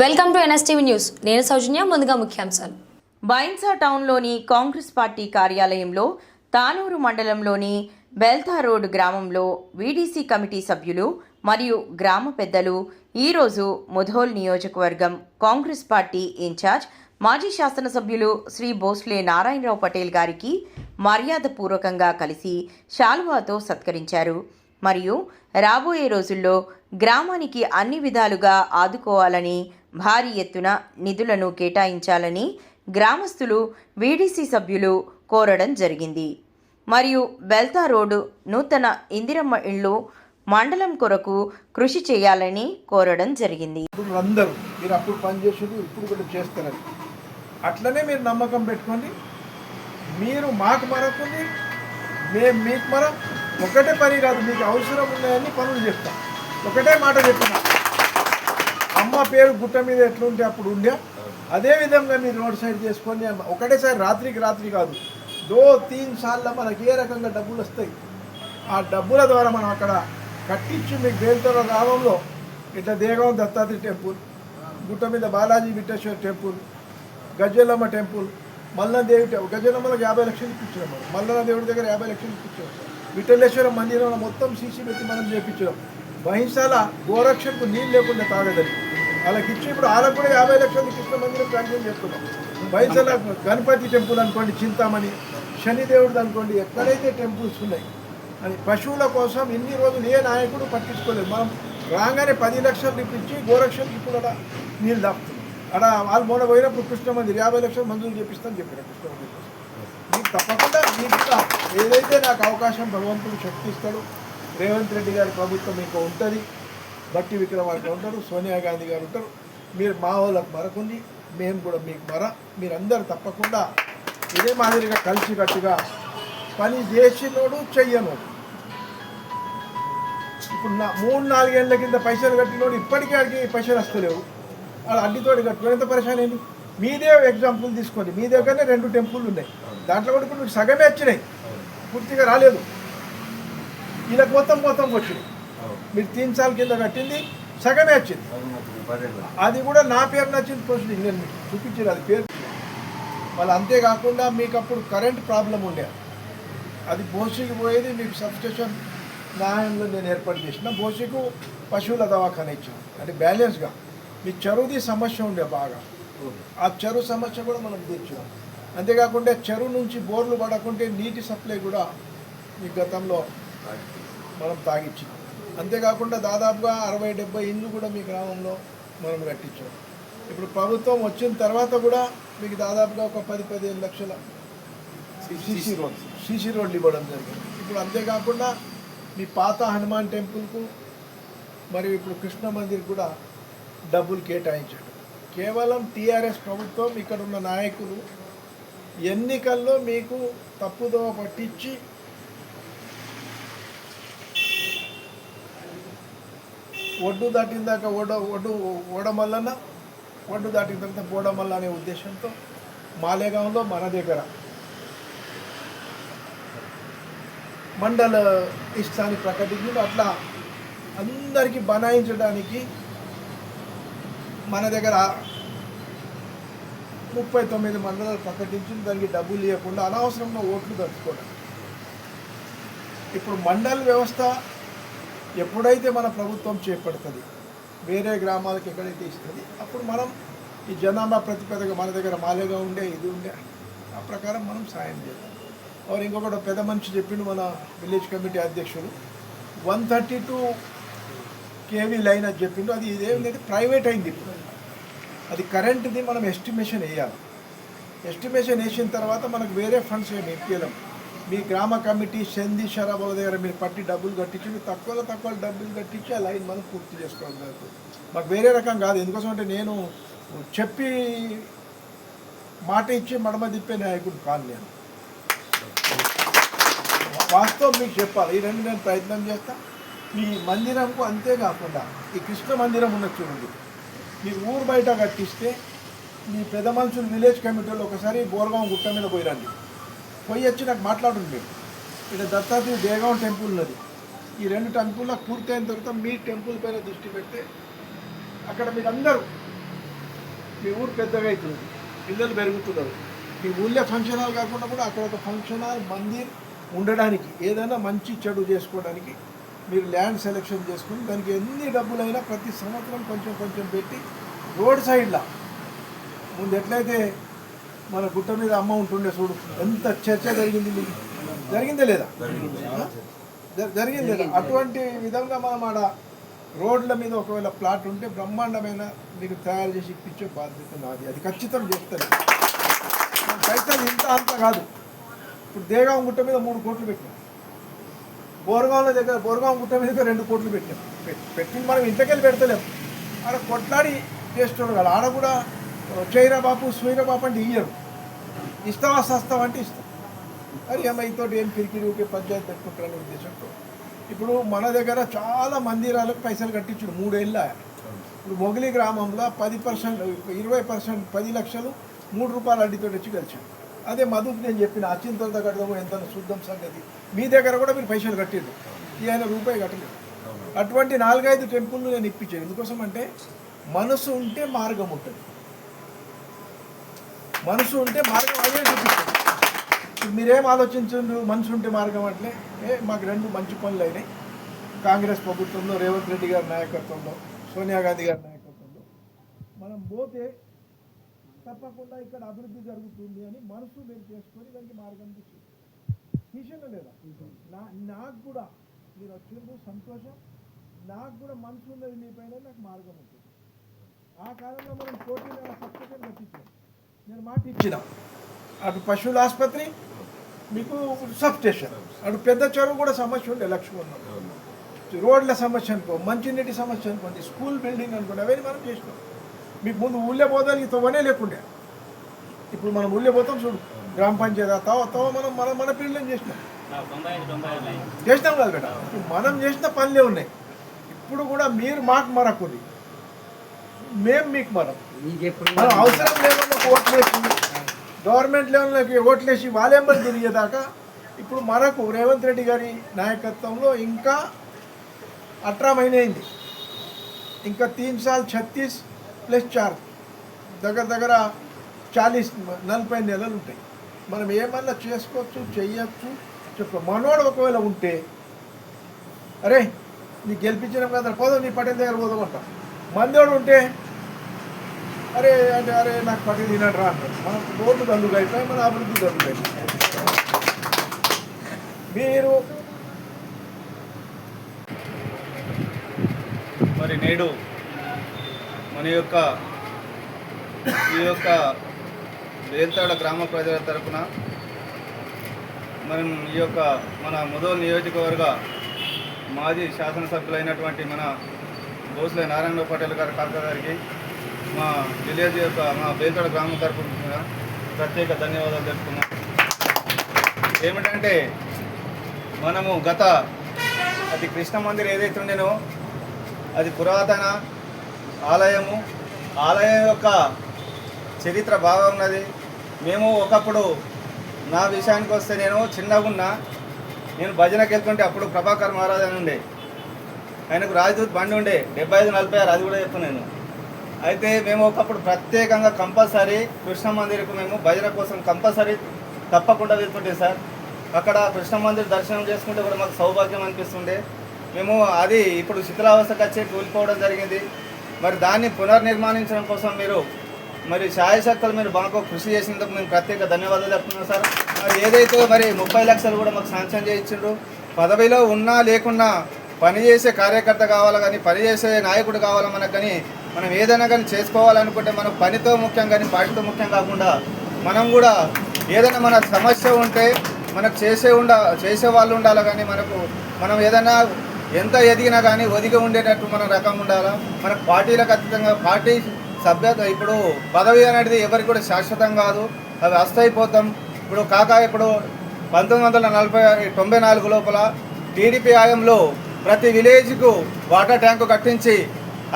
Welcome to NSTV news. నేను సౌజన్య ముందుగా ముఖ్యాంశాలు. బైన్సా టౌన్లోని కాంగ్రెస్ పార్టీ కార్యాలయంలో తానూరు మండలంలోని బెల్తా రోడ్ గ్రామంలో వీడీసీ కమిటీ సభ్యులు మరియు గ్రామ పెద్దలు ఈరోజు ముధోల్ నియోజకవర్గం కాంగ్రెస్ పార్టీ ఇన్ఛార్జ్ మాజీ శాసనసభ్యులు శ్రీ భోస్లే నారాయణరావు పటేల్ గారికి మర్యాదపూర్వకంగా కలిసి శాల్వాతో సత్కరించారు. మరియు రాబోయే రోజుల్లో గ్రామానికి అన్ని విధాలుగా ఆదుకోవాలని భారీ ఎత్తున నిధులను కేటాయించాలని గ్రామస్తులు వీడీసీ సభ్యులు కోరడం జరిగింది. మరియు బెల్తా రోడ్డు నూతన ఇందిరమ్మ ఇళ్ళు మండలం కొరకు కృషి చేయాలని కోరడం జరిగింది. అందరూ మీరు అప్పుడు పని చేసేది ఇప్పుడు కూడా చేస్తారని. అట్లనే మీరు నమ్మకం పెట్టుకోండి. మీరు మాకు మరొకటి మేము మీకు మరొక ఒకటే పని కాదు మీకు అవసరం ఉన్నాయని పనులు చెప్తాం. ఒకటే మాట చెప్తున్నా అమ్మ పేరు గుట్ట మీద ఎట్లుంటే అప్పుడు ఉండే. అదే విధంగా మీరు రోడ్ సైడ్ చేసుకొని అమ్మ- ఒకటేసారి రాత్రికి రాత్రి కాదు. దో తీన్ సార్లు మనకి ఏ రకంగా డబ్బులు వస్తాయి? ఆ డబ్బుల ద్వారా మనం అక్కడ కట్టించి మీకు బేల్తోర గ్రామంలో ఇట్లా దేగం దత్తాత్రి టెంపుల్ గుట్ట మీద Balaji Vitteshwara temple Gajjalamma temple Mallanadevi temple. గజ్జలమ్మలకు యాభై లక్షలు ఇప్పించాం మనం మల్లన దేవుడి దగ్గర యాభై లక్షలు ఇప్పించాం విఠలేశ్వర మందిరంలో మొత్తం సీసీ పెట్టి మనం చేపించాం. బహింసాల గోరక్షకు నీళ్ళు లేకుండా తాగదని వాళ్ళకి ఇచ్చి ఇప్పుడు వాళ్ళకు కూడా యాభై లక్షలు కృష్ణ మందిరం ప్రాంతం చేస్తున్నాం. బహింసాల గణపతి టెంపుల్ అనుకోండి చింతామణి శనిదేవుడు అనుకోండి ఎక్కడైతే టెంపుల్స్ ఉన్నాయి అని పశువుల కోసం ఇన్ని రోజులు ఏ నాయకుడు పట్టించుకోలేదు. మనం రాగానే పది లక్షలు ఇప్పించి గోరక్షలు ఇప్పుడు అలా నీళ్ళు దాపుతుంది అక్కడ వాళ్ళు మొన్న పోయినప్పుడు కృష్ణ మందిర్ యాభై లక్షలు మంజూరు చేపిస్తాను చెప్పారు కృష్ణ మందిర్ మీకు తప్పకుండా మీకు ఏదైతే నాకు అవకాశం భగవంతుడు శక్తిస్తాడు రేవంత్ రెడ్డి గారి ప్రభుత్వం ఇంకా ఉంటుంది. బట్టి విక్రమార్క ఉంటారు సోనియా గాంధీ గారు ఉంటారు. మీరు మా వాళ్ళకు మరకుంది మేము కూడా మీకు మర. మీరందరూ తప్పకుండా ఇదే మాదిరిగా కలిసికట్టుగా పని చేసినోడు చెయ్యనోడు. ఇప్పుడు నా మూడు నాలుగేళ్ళ కింద పైసలు కట్టినోడు ఇప్పటికీ ఆడికి పైసలు వస్తలేవు. వాళ్ళు అడ్డితోటి కట్టుకుని ఎంత పరిశాన్ ఏంటి? మీదే ఎగ్జాంపుల్ తీసుకోండి. మీ దగ్గరనే రెండు టెంపుల్ ఉన్నాయి. దాంట్లో కూడా ఇప్పుడు మీకు సగమే వచ్చినాయి. పూర్తిగా రాలేదు. ఇలా మొత్తం మొత్తం వచ్చినాయి మీరు తీన్ సార్లు కింద కట్టింది సగమే వచ్చింది అది కూడా నా పేరు నచ్చింది ప్రొసీడింగ్ నేను మీకు చూపించాను అది పేరు. వాళ్ళు అంతేకాకుండా మీకు అప్పుడు కరెంట్ ప్రాబ్లం ఉండే. అది బోసికి పోయేది మీకు సబ్స్టేషన్ న్యాయంలో నేను ఏర్పాటు చేసిన బోసికు పశువుల దవాఖాన ఇచ్చాను. అంటే బ్యాలెన్స్గా. మీ చెరువుది సమస్య ఉండే బాగా. ఆ చెరువు సమస్య కూడా మనం తీర్చాం అంతేకాకుండా చెరువు నుంచి బోర్లు పడకుంటే నీటి సప్లై కూడా ఈ గతంలో మనం తాగిచ్చాం అంతేకాకుండా దాదాపుగా అరవై డెబ్బై ఇండ్లు కూడా మీ గ్రామంలో మనం కట్టించాం. ఇప్పుడు ప్రభుత్వం వచ్చిన తర్వాత కూడా మీకు దాదాపుగా ఒక పది పదిహేను లక్షల సీసీ రోడ్ సీసీ రోడ్లు ఇవ్వడం జరిగింది. ఇప్పుడు అంతేకాకుండా మీ పాత హనుమాన్ టెంపుల్కు మరియు ఇప్పుడు కృష్ణ మందిర్ కూడా డబ్బులు కేటాయించాడు. కేవలం టీఆర్ఎస్ ప్రభుత్వం ఇక్కడ ఉన్న నాయకులు ఎన్నికల్లో మీకు తప్పుదోవ పట్టించి ఒడ్డు దాటిన దాకా ఓడ ఒడ్డు ఓడమల్లన ఒడ్డు దాటిన తర్వాత బోడమల్ల అనే ఉద్దేశంతో మాలేగాంలో మన దగ్గర మండల ఇష్టాన్ని ప్రకటించి అట్లా అందరికీ బనాయించడానికి మన దగ్గర ముప్పై తొమ్మిది మండలాలు ప్రకటించి దానికి డబ్బులు ఇవ్వకుండా అనవసరంగా ఓట్లు దడుచుకోవడం ఇప్పుడు మండల వ్యవస్థ ఎప్పుడైతే మన ప్రభుత్వం చేపడుతుంది వేరే గ్రామాలకు ఎక్కడైతే ఇస్తుంది అప్పుడు మనం ఈ జనాభా ప్రతిపదగా మన దగ్గర మాలేగా ఉండే ఇది ఉండే ఆ ప్రకారం మనం సాయం చేద్దాం. और ఇంకొకటి పెద్ద మనిషి చెప్పిండు మన విలేజ్ కమిటీ అధ్యక్షుడు one thirty two KV line అని చెప్పిండు అది ఇదేం ప్రైవేట్ అయింది ఇప్పుడు. అది కరెంట్ది మనం ఎస్టిమేషన్ వేయాలి. ఎస్టిమేషన్ వేసిన తర్వాత మనకు వేరే ఫండ్స్ ఏమి ఇప్పించలేం మీ గ్రామ కమిటీ సంధి షరాబుల దగ్గర మీరు పట్టి డబ్బులు కట్టించి మీరు తక్కువలో తక్కువ డబ్బులు కట్టించి ఆ లైన్ మనం పూర్తి చేసుకోవడం జరుగుతుంది. మాకు వేరే రకం కాదు. ఎందుకోసం అంటే నేను చెప్పి మాట ఇచ్చి మడమ తిప్పే నాయకుడు కాదు నేను. వాస్తవం మీకు చెప్పాలి. ఈ రెండు నేను ప్రయత్నం చేస్తా. మీ మందిరంకు అంతేకాకుండా ఈ కృష్ణ మందిరం ఉన్న చూడండి. మీ ఊరు బయట కట్టిస్తే మీ పెద్ద మనుషులు విలేజ్ కమిటీలో ఒకసారి బోర్గాం గుట్ట మీద పోయి రండి పోయి వచ్చి నాకు మాట్లాడండి మీరు. ఇక్కడ దత్తాత్రి దేగం టెంపుల్ ఉన్నది. ఈ రెండు టెంపుల్లో పూర్తయిన తర్వాత మీ టెంపుల్ పైన దృష్టి పెడితే అక్కడ మీరందరూ మీ ఊరు పెద్దగా అవుతుంది. పిల్లలు పెరుగుతున్నారు. మీ ఊళ్ళో ఫంక్షన్ హాల్ కాకుండా కూడా అక్కడ ఒక ఫంక్షన్ హాల్ మందిర్ ఉండడానికి ఏదైనా మంచి చెడు చేసుకోవడానికి మీరు ల్యాండ్ సెలెక్షన్ చేసుకుని దానికి ఎన్ని డబ్బులైనా ప్రతి సంవత్సరం కొంచెం కొంచెం పెట్టి రోడ్ సైడ్లో. ముందు ఎట్లయితే మన గుట్ట మీద అమ్మ ఉంటుండే చూడు. ఎంత చర్చ జరిగింది మీకు జరిగిందే లేదా? జరిగింది. లేదా? అటువంటి విధంగా మనం ఆడ రోడ్ల మీద ఒకవేళ ప్లాట్ ఉంటే బ్రహ్మాండమైన మీకు తయారు చేసి ఇప్పించే బాధ్యత నాది. అది ఖచ్చితం చేస్తారు పైసలు ఇంత అంత కాదు. ఇప్పుడు దేగాం గుట్ట మీద మూడు కోట్లు పెట్టినాం. బోరగాంల దగ్గర బోరగాం గుట్ట మీద రెండు కోట్లు పెట్టాం పెట్- పెట్టింది మనం ఇంతకెళ్ళి పెడతలేం. ఆడ కొట్లాడి చేస్తున్నాడు కదా. ఆడ కూడా చైరా బాపు బాపు అంటే ఇయ్యరు. ఇస్తావా సస్తావా అంటే ఇస్తాం మరి అమ్మాయితో ఏం కిరికిరి ఊకే పంచాయతీ పెట్టుకుంటారనే ఉద్దేశంతో. ఇప్పుడు మన దగ్గర చాలా మందిరాలకు పైసలు కట్టించుడు మూడేళ్ళ. ఇప్పుడు మొగలి గ్రామంలో పది పర్సెంట్ ఇరవై పర్సెంట్ పది లక్షలు మూడు రూపాయల అడ్డితో వచ్చి గెలిచాడు అదే మధుకు నేను చెప్పిన అత్యంత కడదాము ఎంత శుద్ధం సంగతి. మీ దగ్గర కూడా మీరు పైసలు కట్టిండు ఈయన ఆయన రూపాయి కట్టలేదు. అటువంటి నాలుగైదు టెంపుల్ నేను ఇప్పించాను. ఎందుకోసం అంటే మనసు ఉంటే మార్గం ఉంటుంది. మనసు ఉంటే మార్గం అదే చూపిస్తుంది. మీరేం ఆలోచించండు మనసు ఉంటే మార్గం అంటే ఏ మాకు రెండు మంచి పనులు అయినాయి. కాంగ్రెస్ ప్రభుత్వంలో రేవంత్ రెడ్డి గారి నాయకత్వంలో సోనియా గాంధీ గారి నాయకత్వంలో. మనం పోతే తప్పకుండా ఇక్కడ అభివృద్ధి జరుగుతుంది అని మనసు మీరు చేసుకొని దానికి మార్గం తీసి లేదా? నా నాకు కూడా మీరు వచ్చినప్పుడు సంతోషం. నాకు కూడా మనసు ఉన్నది మీ పైన నాకు మార్గం ఉంటుంది. ఆ కాలంలో మనం పోటీ నెల సబ్సిడీ కట్టించాం నేను మాట ఇచ్చిన. అటు పశువుల ఆసుపత్రి మీకు సబ్ స్టేషన్. అటు పెద్ద చెరువు కూడా సమస్య ఉండే లక్ష్మణ్ రోడ్ల సమస్య అనుకో మంచినీటి సమస్య అనుకోండి స్కూల్ బిల్డింగ్ అనుకోండి అవన్నీ మనం చేసినాం. మీకు ముందు ఊళ్ళో పోదానికి తవ్వనే లేకుండే. ఇప్పుడు మనం ఊళ్ళో పోతాం చూడు. గ్రామ పంచాయతీ తవ తవ మనం మన మన పిల్లలు చేసినాం. చేసినాం కదా బేట మనం చేసిన పనులే ఉన్నాయి. ఇప్పుడు కూడా మీరు మాకు మరకుది మేము మీకు మరం మనం అవసరం లేకుండా ఓట్లేసి గవర్నమెంట్ లెవెల్లోకి ఓట్లేసి వాళ్ళెంబడి తిరిగేదాకా ఇప్పుడు మనకు రేవంత్ రెడ్డి గారి నాయకత్వంలో ఇంకా అట్రామైనది. ఇంకా తీన్ సాల్ ఛత్తీస్ ప్లస్ చార్ దగ్గర దగ్గర చాలీస్ నలభై నెలలు ఉంటాయి. మనం ఏమన్నా చేసుకోవచ్చు చెయ్యొచ్చు చెప్పు. మనోడు ఒకవేళ ఉంటే అరే నీ గెలిపించినాం కదా పోదాం నీ పటేల్ దగ్గర పోదామంటాం మందోడు ఉంటే అరే అంటే అరే నాకు పటేల్ తినడు రా అంటాడు. మన రోడ్లు దండుగా అయిపోయి మన అభివృద్ధి దండుగా అయిపోయి మీరు మరి నేడు మన యొక్క ఈ యొక్క వేల్తాడ గ్రామ ప్రజల తరఫున మనం ఈ యొక్క మన ముదోల్ నియోజకవర్గ మాజీ శాసనసభ్యులైనటువంటి మన భోస్లే నారాయణ పటేల్ గారి కాక గారికి మా విలేజ్ యొక్క మా బేల్తాడ గ్రామం తరపున ప్రత్యేక ధన్యవాదాలు తెలుపుతున్నాం. ఏమిటంటే మనము గత అది కృష్ణ మందిర్ ఏదైతే ఉండేనో అది పురాతన ఆలయము ఆలయం యొక్క చరిత్ర బాగా ఉన్నది. మేము ఒకప్పుడు నా విషయానికి వస్తే నేను చిన్నగా ఉన్నా నేను భజనకి వెళ్తుంటే అప్పుడు ప్రభాకర్ మహారాజ్ అని ఉండే. ఆయనకు రాజదూత్ బండి ఉండే డెబ్బై ఐదు నలభై ఆరు అది కూడా చెప్తున్నాను నేను. అయితే మేము ఒకప్పుడు ప్రత్యేకంగా కంపల్సరీ కృష్ణ మందిర్కు మేము భజన కోసం కంపల్సరీ తప్పకుండా వెళ్తుంటే సార్. అక్కడ కృష్ణ మందిర్ దర్శనం చేసుకుంటే కూడా మాకు సౌభాగ్యం అనిపిస్తుండే. మేము అది ఇప్పుడు శిథిలావస్థకు వచ్చి కూలిపోవడం జరిగింది. మరి దాన్ని పునర్నిర్మాణించడం కోసం మీరు మరి శాయశక్తులు మీరు బాగా కృషి చేసినందుకు మేము ప్రత్యేక ధన్యవాదాలు చెప్తున్నాం సార్. మరి ఏదైతే మరి ముప్పై లక్షలు కూడా మాకు శాంక్షన్ చేయించిండ్రు పదవిలో ఉన్నా లేకున్నా పనిచేసే కార్యకర్త కావాలా కానీ పనిచేసే నాయకుడు కావాలి మనకు కానీ మనం ఏదైనా కానీ చేసుకోవాలనుకుంటే మనం పనితో ముఖ్యం కానీ పార్టీతో ముఖ్యం కాకుండా మనం కూడా ఏదైనా మన సమస్య ఉంటే మనకు చేసే ఉండ చేసే వాళ్ళు ఉండాలి కానీ మనకు మనం ఏదైనా ఎంత ఎదిగినా కానీ ఒదిగి ఉండేటట్టు మన రకం ఉండాలా? మనకు పార్టీలకు అతీతంగా పార్టీ సభ్యత ఇప్పుడు పదవి అనేది ఎవరికి కూడా శాశ్వతం కాదు. అవి అస్తయిపోతాం ఇప్పుడు కాకా ఇప్పుడు పంతొమ్మిది వందల నలభై తొంభై నాలుగు లోపల టీడీపీ హయాంలో ప్రతి విలేజ్కు వాటర్ ట్యాంకు కట్టించి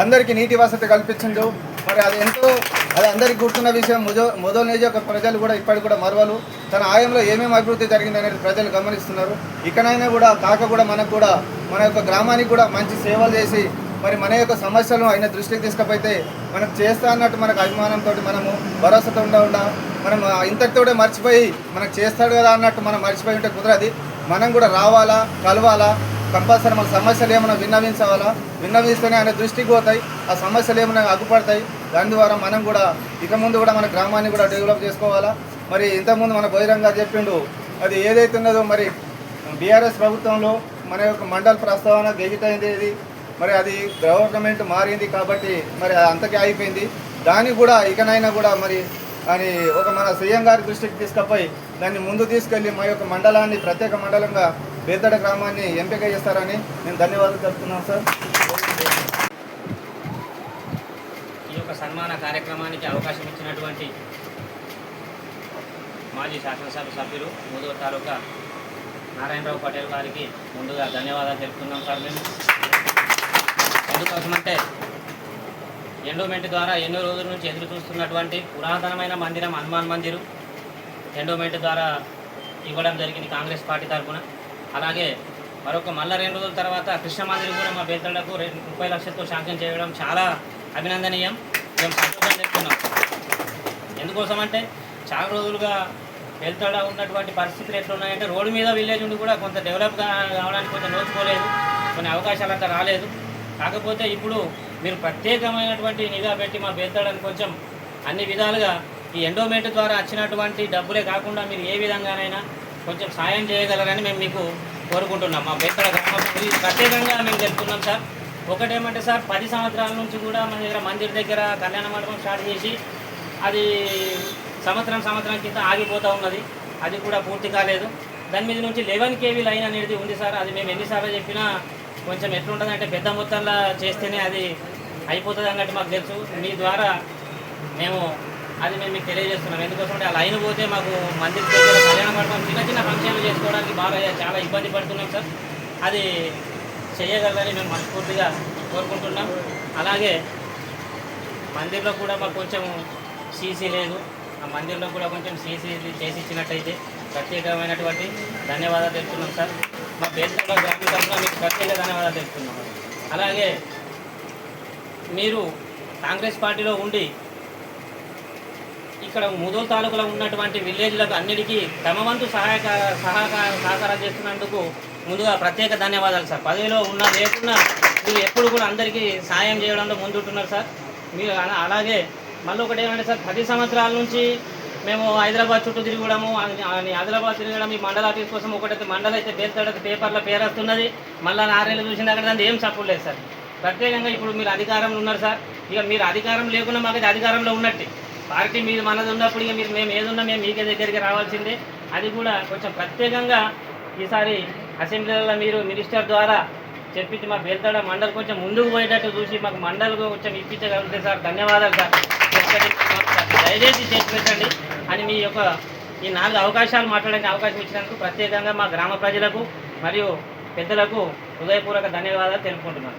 అందరికీ నీటి వసతి కల్పించిండు. మరి అది ఎంతో అది అందరికీ గుర్తున్న విషయం. ముదో మొదలు నియోజక ప్రజలు కూడా ఇప్పటికి కూడా మరవలు. తన ఆయంలో ఏమేమి అభివృద్ధి జరిగింది అనేది ప్రజలు గమనిస్తున్నారు. ఇకనైనా కూడా కాక కూడా మనకు కూడా మన యొక్క గ్రామానికి కూడా మంచి సేవలు చేసి మరి మన యొక్క సమస్యలను ఆయన దృష్టికి తీసుకపోతే మనం చేస్తా అన్నట్టు మనకు అభిమానంతో మనము భరోసాతో ఉండకుండా ఉండ మనం ఇంతటితోటే మర్చిపోయి మనకు చేస్తాడు కదా అన్నట్టు మనం మర్చిపోయి ఉంటే కుదరది. మనం కూడా రావాలా కలవాలా కంపల్సరీ మన సమస్యలు ఏమైనా విన్నవించాలా? విన్నవిస్తేనే ఆయన దృష్టికి పోతాయి. ఆ సమస్యలు ఏమైనా అగ్గుపడతాయి దాని ద్వారా మనం కూడా ఇక ముందు కూడా మన గ్రామాన్ని కూడా డెవలప్ చేసుకోవాలా? మరి ఇంతకుముందు మన బహిరంగ చెప్పిండు అది ఏదైతే ఉన్నదో మరి బీఆర్ఎస్ ప్రభుత్వంలో మన యొక్క మండల ప్రస్తావన గెజిటైంది ఇది. మరి అది గవర్నమెంట్ మారింది కాబట్టి మరి అది అంతకే అయిపోయింది దానికి కూడా ఇకనైనా కూడా మరి అని ఒక మన సీఎం గారి దృష్టికి తీసుకపోయి దాన్ని ముందు తీసుకెళ్ళి మా యొక్క మండలాన్ని ప్రత్యేక మండలంగా బేతడ గ్రామాన్ని ఎంపిక చేస్తారని నేను ధన్యవాదాలు చెప్తున్నాను సార్. ఈ యొక్క సన్మాన కార్యక్రమానికి అవకాశం ఇచ్చినటువంటి మాజీ శాసనసభ సభ్యులు మూడవ తాలూకా నారాయణరావు పటేల్ గారికి ముందుగా ధన్యవాదాలు తెలుపుతున్నాం సార్ మేము. ఎందుకోసమంటే ఎండోమెంట్ ద్వారా ఎన్నో రోజుల నుంచి ఎదురు చూస్తున్నటువంటి పురాతనమైన మందిరం హనుమాన్ మందిరు ఎండోమెంట్ ద్వారా ఇవ్వడం జరిగింది కాంగ్రెస్ పార్టీ తరఫున. అలాగే మరొక మళ్ళా రెండు రోజుల తర్వాత కృష్ణ మాదిరి కూడా మా బేతలకు రెండు ముప్పై లక్షలతో శాంక్షన్ చేయడం చాలా అభినందనీయం. మేము సంతోషం చెప్తున్నాం. ఎందుకోసం అంటే చాలా రోజులుగా వెళ్తాడా ఉన్నటువంటి పరిస్థితులు ఎట్లున్నాయంటే రోడ్డు మీద విలేజ్ ఉండి కూడా కొంత డెవలప్ కావడానికి కొంత నోచుకోలేదు. కొన్ని అవకాశాలు అంతా రాలేదు. కాకపోతే ఇప్పుడు మీరు ప్రత్యేకమైనటువంటి నిఘా పెట్టి మా బేతాడని కొంచెం అన్ని విధాలుగా ఈ ఎండోమెంట్ ద్వారా వచ్చినటువంటి డబ్బులే కాకుండా మీరు ఏ విధంగానైనా కొంచెం సాయం చేయగలరని మేము మీకు కోరుకుంటున్నాం. మా బేతాడ గ్రామం ప్రత్యేకంగా మేము తెలుపుతున్నాం సార్. ఒకటేమంటే సార్ పది సంవత్సరాల నుంచి కూడా మన దగ్గర మందిర్ దగ్గర కళ్యాణ మండపం స్టార్ట్ చేసి అది సంవత్సరం సంవత్సరం కింద ఆగిపోతూ ఉన్నది. అది కూడా పూర్తి కాలేదు. దాని మీద నుంచి లెవెన్ కేవీ లైన్ అనేది ఉంది సార్. అది మేము ఎన్నిసార్లు చెప్పినా కొంచెం ఎట్లుంటుంది అంటే పెద్ద మొత్తంలో చేస్తేనే అది అయిపోతుంది అన్నట్టు మాకు తెలుసు. మీ ద్వారా మేము అది మేము మీకు తెలియజేస్తున్నాం ఎందుకోసం ఆ లైన్ పోతే మాకు మందిర్ దగ్గర కళ్యాణ మండపం చిన్న చిన్న ఫంక్షన్లు చేసుకోవడానికి బాగా చాలా ఇబ్బంది పడుతున్నాం సార్. అది చేయగలరని మేము మనస్ఫూర్తిగా కోరుకుంటున్నాం. అలాగే మందిర్లో కూడా మాకు కొంచెం సీసీ లేదు. ఆ మందిర్లో కూడా కొంచెం సీసీ చేసి ఇచ్చినట్టయితే ప్రత్యేకమైనటువంటి ధన్యవాదాలు తెలుపుతున్నాం సార్. మా బేసిక్గా గ్రామీణ తరఫున మీకు ప్రత్యేక ధన్యవాదాలు తెలుపుతున్నాం. అలాగే మీరు కాంగ్రెస్ పార్టీలో ఉండి ఇక్కడ ముదూరు తాలూకులో ఉన్నటువంటి విలేజ్లకు అన్నిటికీ తమ వంతు సహాయక సహకార సహకారం చేస్తున్నందుకు ముందుగా ప్రత్యేక ధన్యవాదాలు సార్. పదవిలో ఉన్నా లేకున్నా మీరు ఎప్పుడు కూడా అందరికీ సాయం చేయడంలో ముందుంటున్నారు సార్. మీరు అలాగే మళ్ళీ ఒకటి ఏమంటే సార్ పది సంవత్సరాల నుంచి మేము హైదరాబాద్ చుట్టూ తిరగడము అని- తిరగడం ఈ మండల ఆఫీస్ కోసం ఒకటైతే మండల అయితే పేరు పేపర్లో పేరు వస్తున్నది. మళ్ళీ నారేళ్ళు చూసిన అక్కడ దాన్ని ఏం సపోర్ట్ లేదు సార్. ప్రత్యేకంగా ఇప్పుడు మీరు అధికారంలో ఉన్నారు సార్. ఇక మీరు అధికారం లేకుండా మాకైతే అధికారంలో ఉన్నట్టే. పార్టీ మీద మనది ఉన్నప్పుడు ఇక మీరు మేము ఏదున్నా మేము మీకే దగ్గరికి రావాల్సిందే. అది కూడా కొంచెం ప్రత్యేకంగా ఈసారి అసెంబ్లీలో మీరు మినిస్టర్ ద్వారా చెప్పించి మా బేల్తాడ మండలి కొంచెం ముందుకు పోయేటట్టు చూసి మాకు మండలి కొంచెం ఇప్పించగలిగితే సార్ ధన్యవాదాలు సార్. దయచేసి చేసి పెట్టండి. అని మీ యొక్క ఈ నాలుగు అవకాశాలు మాట్లాడే అవకాశం ఇచ్చినందుకు ప్రత్యేకంగా మా గ్రామ ప్రజలకు మరియు పెద్దలకు హృదయపూర్వక ధన్యవాదాలు తెలుపుకుంటున్నాను.